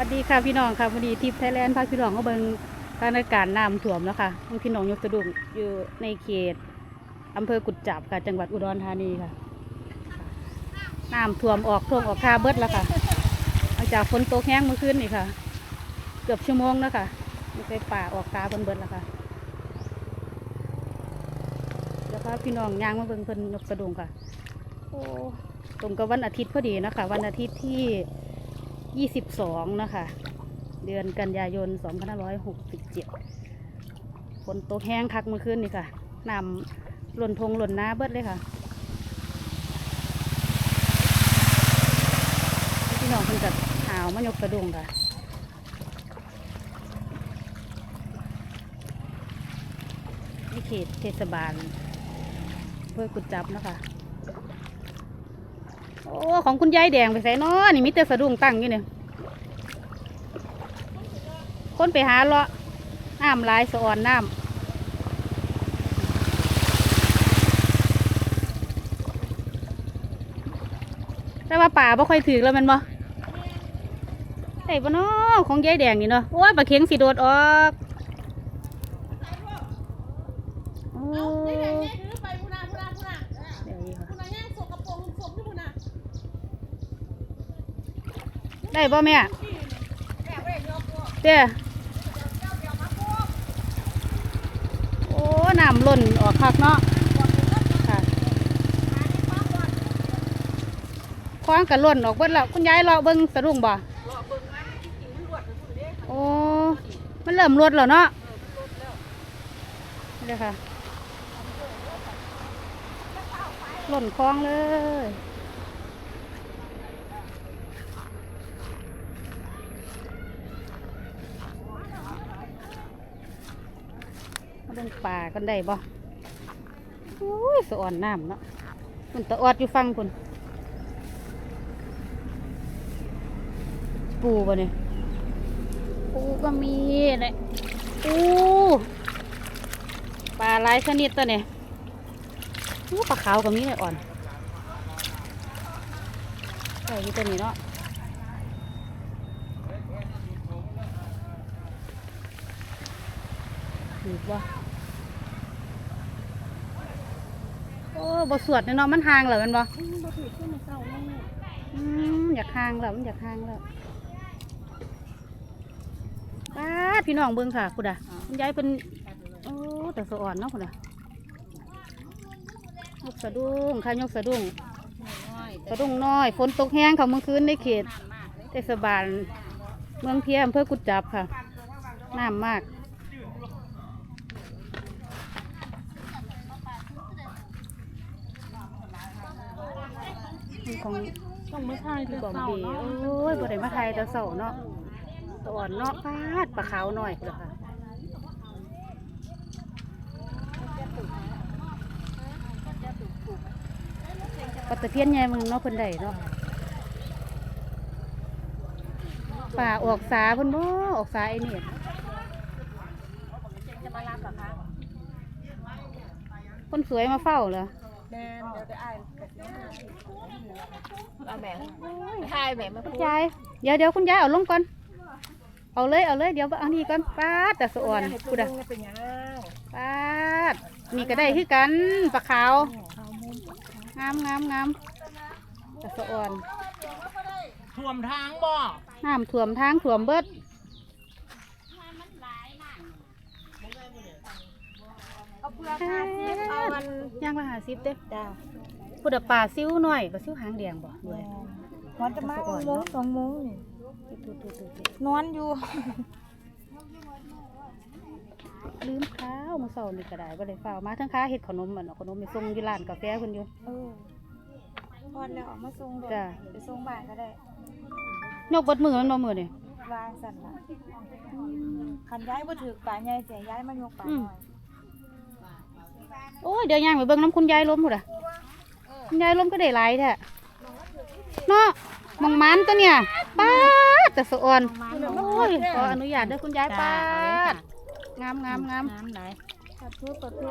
วัสดีค่ะพี่น้องค่ะวันนี้ทิพย์ไทยแลนด์พาพี่น้องเขาเบิ่งสถานการณ์น้ำท่วมแล้วค่ะบางพี่น้องยกสะดุ้งอยู่ในเขตอำเภอกุดจับค่ะจังหวัดอุดรธานีค่ะน้ำท่วมออกท่วมออกคาเบิดแล้วค่ะหลังจากฝนตกแห้งเมื่อคืนนี่ค่ะ เกือบชั่วโมงแล้วค่ะมีไฟป่าออกตาเพิ่นเบิดแล้วค่ะแล้วพาพี่น้องย่างมาเบิ่งเพิ่นยกสะดุ้งค่ะโอ้ตรงกับวันอาทิตย์พอดีนะคะวันอาทิตย์ที่ 22 นะคะ เดือนกันยายน 2567 ฝนตกแห้งคักเมื่อคืนนี่ค่ะน้ำหล่นทงหล่นน้าเบิดเลยค่ะ พี่น้องเพิ่นกัหาวมายกกระดุงค่ะนี่เขตเทศบาลเพื่อกุดจับนะคะ โอ้ ของคุณยายแดงไปใส่นอนี่มิแต่สะดุ้งตั้งอยู่เนี่ยคนไปหาเลาะน้ำลายสะอ่อนน้ำแต่ว่าป่าบ่ค่อยถือแล้วมันบ่ไอ้บ่เนาะของยายแดงนี่เนาะโอ้ยปลาเข็งสิโดดออกโอ้ เอา เดี๋ ได้ ยว ไงเนี่ยถือไปพูนาพูนาพูนา นี้ค่ะ พูนาย่างสกปรกสมที่พูนา ได้บ่แม่เด้อโอ้น้ำล้นออกคักเนาะค่ะคว้างกันล้นออกเบิดแล้วคุณยายรอเบิ่งสะดุ้งบ่โอ้มันเริ่มลดแล้วเนาะนี่ค่ะล่นคลองเลยมาเบิ่งป่ากันได้บ่โอ้ยสะอ่อนน้ำเนาะมันตะออดอยู่ฟังคุณปูบ่เนี่ยปูก็มีเลยปูปลาหลายชนิดตัวเนี่ยปลาขาวก็มีเลยอ่อนใส่ที่ตัวนี้เนาะถูกบ่ โอ้บ่สวดเนาะมันห่างเหรอมันบ่อืมบ่ถือขึ้นในเศร้าแน่อืมอยากห่างแล้วมันอยากห่างแล้วป้าดพี่น้องเบิ่งค่ะคุณอะคุณยายเป็นโอ้แต่สะอ่อนเนาะคุณอะยกสะดุ้งค่ะยกสะดุ้งสะดุ้งน้อยฝนตกแห้งค่ะเมื่อคืนในเขตเทศบาลเมืองเพียอำเภอกุดจับค่ะน้ำมาก ของต้องไม่ทายคือบอมเบโอ้ยบ่ได้มาไทยแต่เสาเนาะตะอ่อนเนาะฟาดปลาขาวหน่อยเลยค่ะปลาตะเพียนใหญ่มึงเนาะเพิ่นได้เนาะป่าออกสาเพิ่นบ่ออกสาไอ้นี่จะมารับเหรอคะคนสวยมาเฝ้าเหรอ แมนเดี๋ยวจะอ่านเอาแหม่ทายแหม่มาพูคุณดยายเดี๋ยวเดี๋ยวคุณยายเอาลงก่อน เอาเลยเอาเลยเดี๋ยวเอานี่ก่อนป้าดแต่สะอ่อนกูดะเป็นยังปาดนี่ก็ได้คือกันปลาขาวงามงามงามตะสะอ่อนท่วมทางบ่น้ำท่วมทางท่วมเบิด เอาเปลือกห้าสิบเอามันย่างละห้าสิบเด้จ้าพุดปลาซิ้วหน่อยก็ซิ้วหางแดงบ่ด้วยวันจะมาโมงสองโมงนี่ตุ๊ตุ๊ตุ๊ตุ๊นอนอยู่ลืมข้าวมาเสาร์นี่ก็ได้บ่ได้ฝ้าวมาทั้งค้าเฮ็ดขนมมันเนาะขนมมีส่งอยู่ร้านกาแฟเพิ่นอยู่เออพอแล้วเออกมาส่งเลยจ้ะไปส่งบ้านก็ได้ยกเบดมือมันบ่มือนี่วางสั่นละคันย้ายบ่ถือป่าใหญ่เสียย้ายมายกป่าหน่อยโอ้ ยเดี๋ยวย่างไปเบิ่งน้ำคุณยายล้มพุ่นอะคุณยายล้มก็ได้หลายแท้เนาะมองมันตัวเนี่ยป้าดแต่สะอ่อนโอ้ยขออนุญาตเด้อคุณยายป้าดงามงามงามน้ำไหลปัดทูปัดทู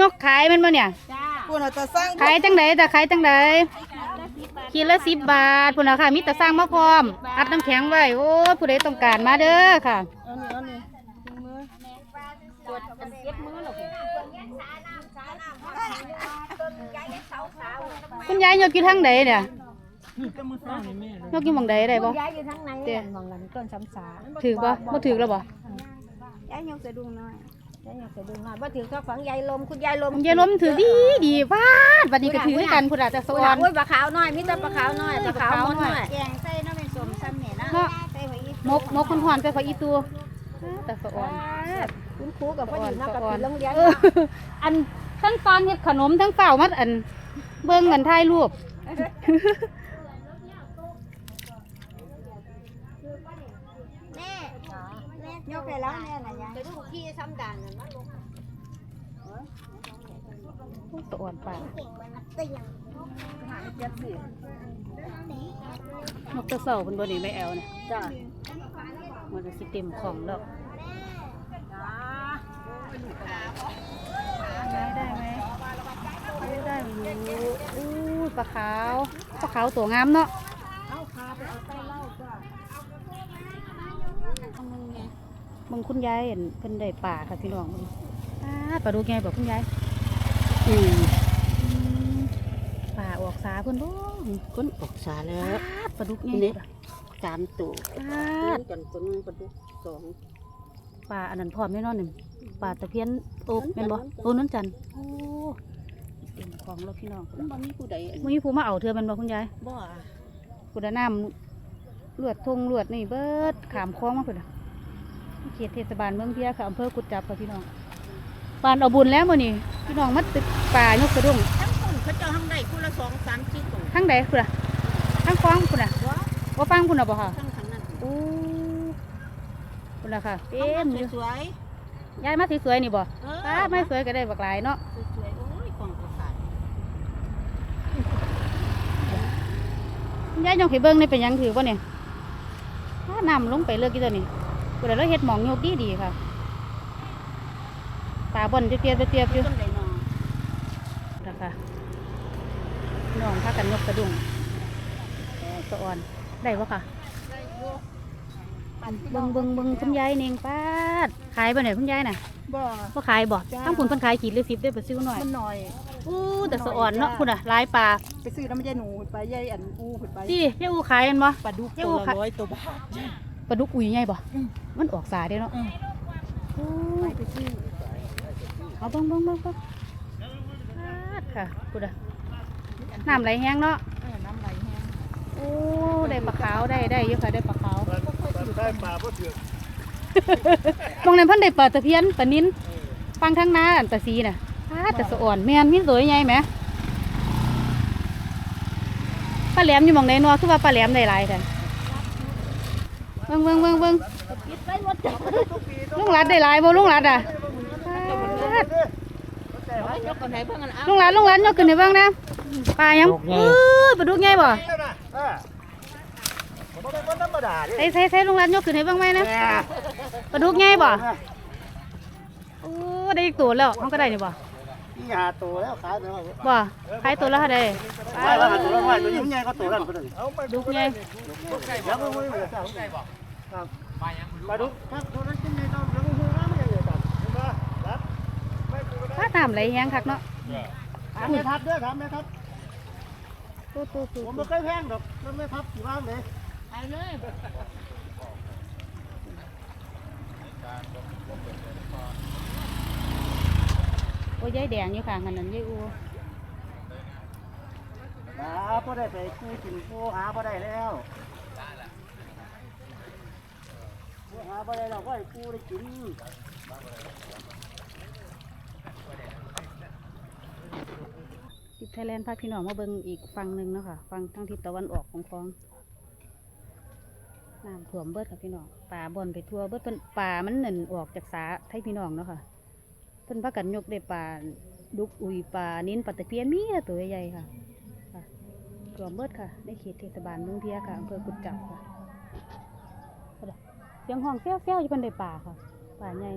ยกขายแมันบ่เนี่ยจ้าคุณเอาจะสร้างขายจังไดแต่ขายจังไดละสิบขีดละสิบบาทพุ่นนะค่ะมีแต่สร้างมาพร้อม อัดน้ำแข็งไว้โอ้ยผู้ใดต้องการมาเด้อค่ะ คุณยายยกอยู่ทางใดเนี่ยก็มือซ่านี่แม่เลยยกอยู่หมองใดได้บ่ย้ายอยู่ทั้งในเตี้ยมองกันต้นสำสาถือบ่บ่ถือแล้วบ่ย้ายยังสะดุ้งน้อยย้ายยังสะดุ้งน้อยบ่ถือข้าวฝังยายลมคุณยายลมยายล้มถือดีดีวาดบัดนี้ก็ถือกันพุ่นอาจจะสสววรรรค์โอ้ยปลาขาวน้อยมีแต่ปลาขาวน้อยปลาขาวมดน้อยแกงใส่น้ำเป็นสมซ้ำเนี่ยนะเนาะใส่ไว้อีกมกมกคุณหอนไปขออีตัวแต่สะออน คุณครูกับพ่ออยู่นักกับโรงเรียนเอออันทั้งตอนเฮ็ดขนมทั้งเฝ้ามัดอัน เบิ่งกันถ่ายรูปแม่แม่ยกไปแล้วแม่น่ะยายไปดูขี้ซ้ำด่านนั่นมันลงสะออนปากนกตะเสาเป็นบนนี้ไม่แอลเนี่ยจ้ามันจะสิเต็มของแล้ว ได้ได้ไหมได้ได้อยู่อู้ปลาขาวปลาขาวตัวงามเนาะมึงคุณยายเห็นเพิ่นได้ป่าค่ะพี่น้องมึงอ้าปลาดูไงบอกคุณยายอืมป่าออกสาเพิ่นบ่ก้นออกสาแล้วอ้าปลาดุกไงนี่สามตัวอ้ากันตัวนึงปลาดุกสอง ปลาอันนั้นพร้อมแน่นอนหนึ่งปลาตะเพียนโอ้เป็นบ่โอ้นั่นจันทร์โอ้เต็มของแล้วพี่น้องมันบ่มีผู้ใดอันมื่อนี้ผู้มาเอาเธอเป็นบ่คุณยายบ่กุดน้ำเลือดทงเลือดนี่เบิดขามคลองมาพุ่นน่ะเขตเทศบาลเมืองเพียค่ะอำเภอกุดจับค่ะพี่น้องปานเอาบุญแล้วมื้อนี้พี่น้องมาตึกป่ายกกระดุงทั้งต้นเขาเจ้าทั้งได้คู่ละสองสามสี่ตัวทั้งใดพุ่นน่ะทั้งคลองพุ่นน่ะว่าฟังพุ่นน่ะบ่ค่ะทั้งทางนั้นโอ้ พุ่นน่ะค่ะเต็มอยู่สวยยายมาสวยๆนี่บ่ๆเออป้าไม่สวยก็ได้บักหลายเนาะสวยๆโอ้ยกล่องกระสาดยายยองให้เบิ่งนี่เป็นหยังถือบ่เนี่ยถ้าน้ำลงไปเลิกกี่ตัวนี่กูได้เราเฮ็ดหมองโยกดีดีๆค่ะตาบ่อนเตี้ยๆเตี้ยๆอยู่ต้นใดนอนะคะน้องพากันยกกระดุงเอ้อสะอ่อนได้บ่ค่ะ เบิ่งเบิ่งเบิ่งคุณยายเน่งป้าดขายบ่เนี่ยคุณยายน่ะบ่บ่ขายบ่จ้าทั้งคุณเพิ่นขายขีดหรือ10ได้อบ่ซื้อหน่อยมันหน่อย อู้แต่สะอ่อนเนาะคุณน่ะหลายปลาไปซื้อน้ำมันยายหนูไปยายอันอู้ไปที่ยายอูขายกันบ่ ปลาดุกเจ้าตัวค่ะละร้อยตัวบาท ปลาดุกอุ้ยใหญ่บ่มันออกสาเด้เนาะไปไปซื้อเอาเบิ่งเบิ่งเบิ่งเบิ่งปาดค่ะกูดะน้ำไหลแห้งเนาะเออน้ำไหลแห้ง โอ้ได้ปลาขาวได้ได้เยอะค่ะได้ปลาขาว ได้ปลาบ่เถื่อนตรงนั้นเพิ่นได้ปลาตะเพียนปลานิ้นฟังทั้งนาอันตะซีน่ะปาดแต่สะอ่อนแม่นมีสวยใหญ่ไหมปลาแหลมอยู่หม่องใดเนาะคือว่าปลาแหลมได้หลายแต่เบิ่งเบิ่งเบิ่งเบิ่งลุงหลัดได้หลายบ่ลุงหลัดอะปาดยกกันไหนเพิ่งกันเอาลุงหลานลุงหลานยกขึ้นให้เบิ่งนะปลายังเออปลาดุกใหญ่บ่นี่นะอ่าผมบ่เป็นคนธรรม ดาเด้ใส่ใส่ใส่ลุงหลานยกขึ้นให้เบิ่งไหมนะปลาดุกใหญ่บ่โอ้ได้อีกตัวแล้วมันก็ได้นี่บ่นี่หาตัวแล้วขายไปว่าบ่ขายตัวละเท่าใดขายว่าหาตัวละว่าตัวยิ่งใหญ่ก็ตัวนั้นก็ได้เอาไปดุกใหญ่ยังบ่มีเหลือจ้าครับปลายังปลาดุกครับตัวนั้นกินในต้องยังบ่ฮู้ว่ามันยังไงกันเห็นบ่รับไม่กูก็ได้ถ้าน้ำไหลแห้งคักเนาะถามแม่ทัพเด้อถามแม่ทัพตู้ตู้ตู้ผมบ่เคยแพงดอกแล้วแม่ทัพสิว่าจังได๋ ไปเลยโอ้ยยายแดงอยู่ข้างกันนั่นยายอูหาบ่ได้ไปกู้กินกู้หาบ่ได้แล้วกู้หาบ่ได้แล้วก็ให้กู้ได้กินทิศไทยแลนด์พาพี่น้องมาเบิ่งอีกฝั่งหนึงเนาะค่ะฝั่งทางทิศตะวันออกของคลอง น้ำท่วมเบิดค่ะพี่น้องป่าบอนไปทั่วเบิดเพิ่นป่ามันหนั่นออกจากสาไทยพี่น้องเนาะค่ะเพิ่นพากันยกได้ปลาดุกอุยปลานิ้นปลาตะเพียนมีตัวใหญ่ๆค่ะค่วมเบิดค่ะในเขตเทศบาลเมืองเพียค่ะอำเภอกุดจับค่ะเสียงห้องแซ่วๆอยู่เพิ่นได้ปลาค่ะปลาใหญ่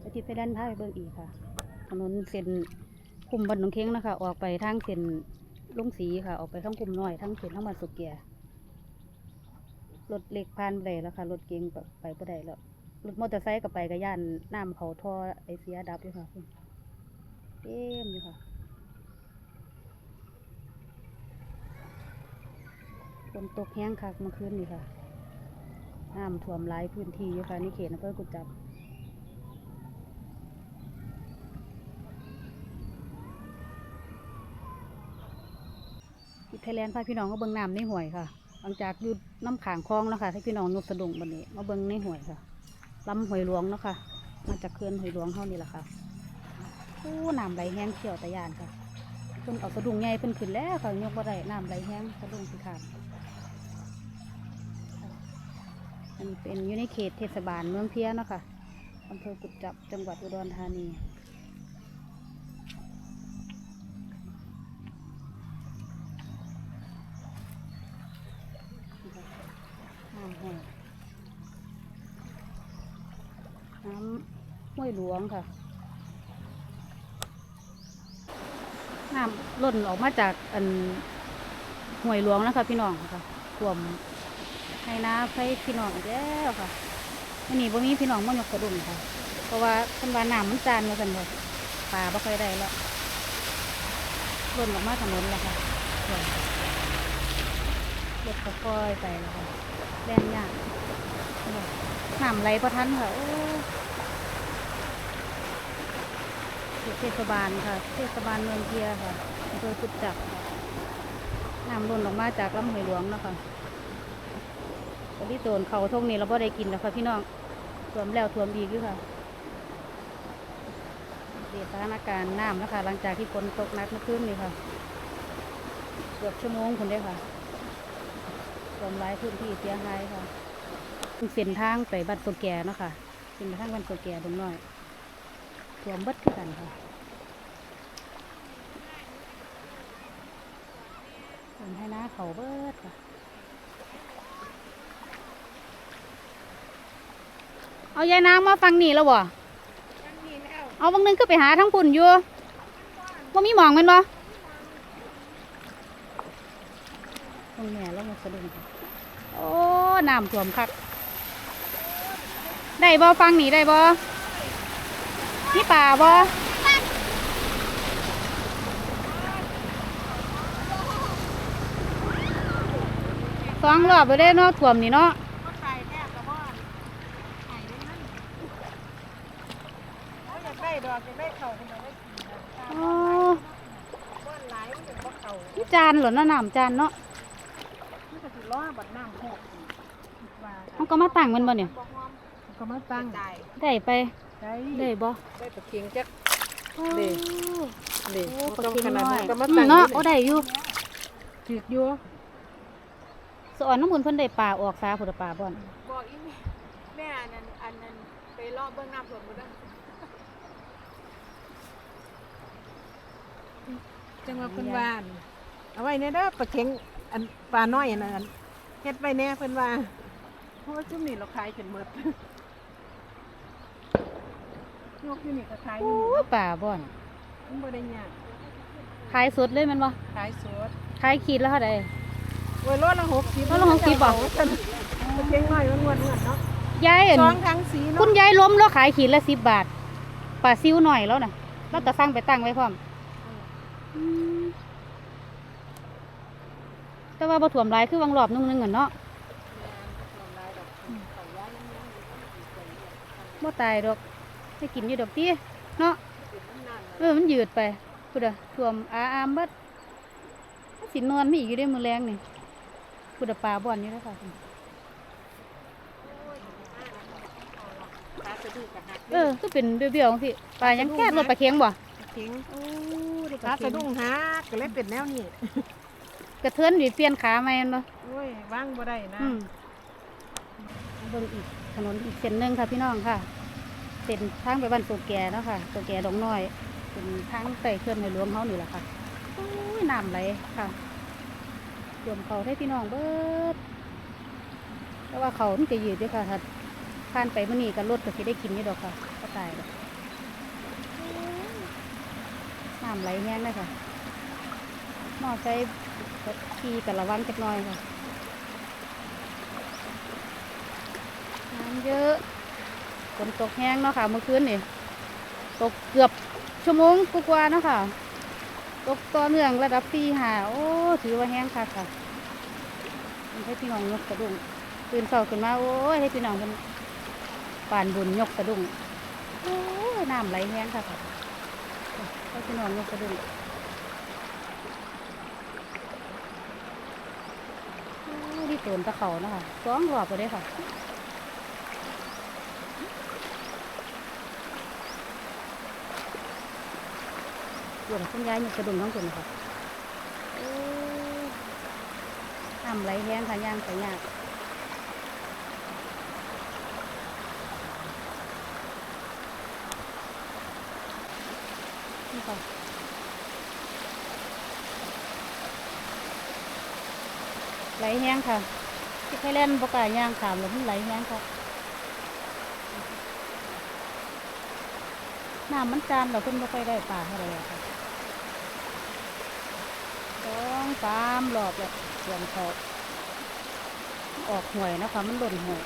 ไปติดไปด้านท้ายเบิ่งอีกค่ะถนนเส้นคุมบันหนองเค้งนะคะ ออกไปทางเส้นลุงสีค่ะ ออกไปทั้งกลุ่มน้อยทั้งเขตทั้งบ้านสุเกียร์ รถเล็กผ่านไปได้แล้วค่ะ รถเก๋งก็ไปบ่ได้แล้ว รถมอเตอร์ไซค์ก็ไปกับย่านน้ำเขาท่อไอเสียดับอยู่ค่ะเต็มอยู่ค่ะฝนตกแห้งคักเมื่อคืนนี่ค่ะน้ำท่วมหลายพื้นที่อยู่ค่ะในเขตอำเภอกุจับอิไทยแลนด์พาพี่น้องก็เบิ่งน้ำในห่วยค่ะ ลังจากอยู่น้ำขางคลองแล้วค่ะให้พี่น้องยกสะดุ้งบันนี้มาเบิ่งในห่วยค่ะลำห่วยหลวงเนาะค่ะมาจากเขื่อนหวยหลวงเท่านี้แหละค่ะโอ้น้ำไหลแห้งเชี่ยวตะยานค่ะเพิ่นเอาสะดุ้งใหญ่เพิ่นขึ้นแล้วค่ะยกบ่ได้น้ำไหลแห้งสะดุ้งสิขาดอันเป็นอยู่ในเขตเทศบาลเมืองเพียเนาะค่ะอำเภอกุจจับจังหวัดอุดรธานี วยหลวงค่ะน้ำล้นออกมาจากอันห้วยหลวงนะคะพี่น้องค่ะท่วมให้น้าไฟพี่น้องแล้วค่ะอันนี้บ่มีพี่น้องมายกกระดุมค่ะ เพราะว่าคันว่าน้ำมันจานมาสันเลยปลาบ่ค่อยได้แล้วล้นออกมาถนนแล้วค่ะท่วมรถก็ค่อยไปแล้วค่ะแรงยากน้ำไหลประทันค่ะโอ้ เทศบาลค่ะ เทศบาลเมืองเพียค่ะอำเภอกุดจับค่ะน้ำล้นออกมาจากลำห้วยหลวงเนาะคะตอนที่โตนเขาทงนี้เราไ่ได้กินแล้วค่ะพี่น้องท่วมแล้วท่วมอีกอยู่ค่ะเดีสถานการณ์น้ำนะคะ หลังจากที่ฝนตกหนักเมื่อคืนนี่ค่ะ เกือบชั่วโมงคนได้ค่ะรวมหลายพื้นที่เสียหายค่ะเส้นทางไปบ้านโซแกเนาะค่ะเส้นทางบ้านโซแก่ตรงน้อย รวมเบิดคือกันค่ะทำให้หน้าเขาเบิดค่ะ เอายายนางมาฟังนี่แล้วบ่เอาบางนึงคือไปหาทั้งปุ่นอยู่ว่ามีหมองแมันบ่ตรงแม่แล้วมาสะดุ้งค่ะโอ้ น้ำท่วมคัก ได้บ่ฟังหนีได้บ่ นี่ป่าบ่สองรอบไปได้เนาะท่วมนี่เนาะก็ตายแน่กับว่าหายได้นั่นเขาอยากได้ดอกอยากได้เข่าคนเดียวได้กินนะโอ้บ้านหลายมันเป็นบ่เข่านี่จานเหรอเนาะน้ำจานเนาะมันก็สิล้อบัดน้ำหกว่าเขาก็มาตั้งมันบ่เนี่ยบ่หอมก็มาตั้งได้ได้ไป ได้ได้บ่ได้ตะเคียงจักโอ้เด้นี่โอ้มันปลาก็เค็งขนาดน้อนั้ยนก็มาอืมตั้งเนาะอยู่โอ้ได้อยู่ถือกอยู่สอนน้ำมันเพิ่นได้ปลาออกสาผุดปลาบ่อนบอกอีแม่แม่อันนั้นอันนั้นไปรอบเบื้องน้ำสวนบ่ได้จังว่าเพิ่นว่าอั่นเอาไว้ในเด้อปลาเข็งอันปลาน้อยอันนั้นเฮ็ดไว้แน่เพิ่นว่าเพราะว่าจุ่มนี่เราขายจนหมด ยกอยู่นี่ก็ขายอโอ้ยู่นี่ปลาบ่อนมันบ่ได้ยากขายสดเลยแมันบ่ขายสดขายขีดแล้วเท่าใด โอ้ยโลละ60โลละ60บ่ปลาเข็งน้อยมันงวดๆเนาะยายเห็นสองครั้งสีเนาะคุณยายล้มแล้วขายขีดละสิบบาทปลาซิวหน่อยแล้วนะแล้วก็สั่งไปตั้งไว้พร้อมอืมแต่ว่าบ่ถ่วมหลายคือวังรอบนึงนึงอะเนาะบ่ตายดอก ได้กินอยู่ดอกตีเนาะเออมันยืดไปพุดอะถ่วมอาอามเบัดสินอนไม่อีกอยู่ได้มือแรงนี่พุดอะปลาบ่อนนี่แล้วค่ะปลาสะดุกกะหักเออก็เป็นเบี้ยวๆสิปลายังแค่รถปลาเค็งบ่เข็งโอ้ได้ปปลาลาสะเค็งดุ้งหักก็เลยเป็นแนวนี้กระเทือนดิเปลี่ยนขาใหม่แม่นบ่โอ้ยว่างบ่ได้นะอืมเบิ่งอีกถนนอีกเส้นหนึ่งค่ะพี่น้องค่ะ เส้นทางไปบ้านโซแกเนาะค่ะโซแกดงน้อย เป็นทางไปเคลื่อนในหลวงเขานี่แหละค่ะโอ้ยน้ำไหลค่ะรวมเขาให้พี่น้องเบิดแต่ว่าเขามันจะยืดด้วยค่ะถ้าผ่านไปมื่อนี้กับรถก็สิได้กินนี่ดอกค่ะก็ตายแล้วน้ำไหลแห้งเลยค่ะมอไซค์ขี่กับระวังจักหน่อยค่ะน้ำเยอะ ฝนตกแห้งเนาะค่ะเมื่อคืนนี่ตกเกือบชั่วโมงกว่าๆเนาะค่ะ ตกต่อเนื่องระดับสี่หาโอ้ถือว่าแห้งค่ะค่ะให้พี่น้องยกสะดุ้งตื่นเช้าขึ้นมาโอ้ยให้พี่น้องเป็นป่านบุญยกสะดุ้งโอ้ยน้ำไหลแห้งค่ะค่ะให้พี่น้องยกสะดุ้งโอ้ยที่ตนตะเขานะคะสองรอบไปเลยค่ะ หลวงคุณยายยกสะดุ้งทั้งคนค่ะโอ้ยน้ำไหลแห้งค่ะย่างไปยากนี่ค่ะไหลแห้งค่ะที่ไทยแลนด์ประกล้าศย่างขามแล้วมันไหลแห้งค่ะน้ำมันจานเราเพิ่นไม่ค่อยได้ปลาเท่าไหร่อะค่ะ สองสามรอบแล้วเตรียมเขาออกห่วยนะคะมันหล่นห่วย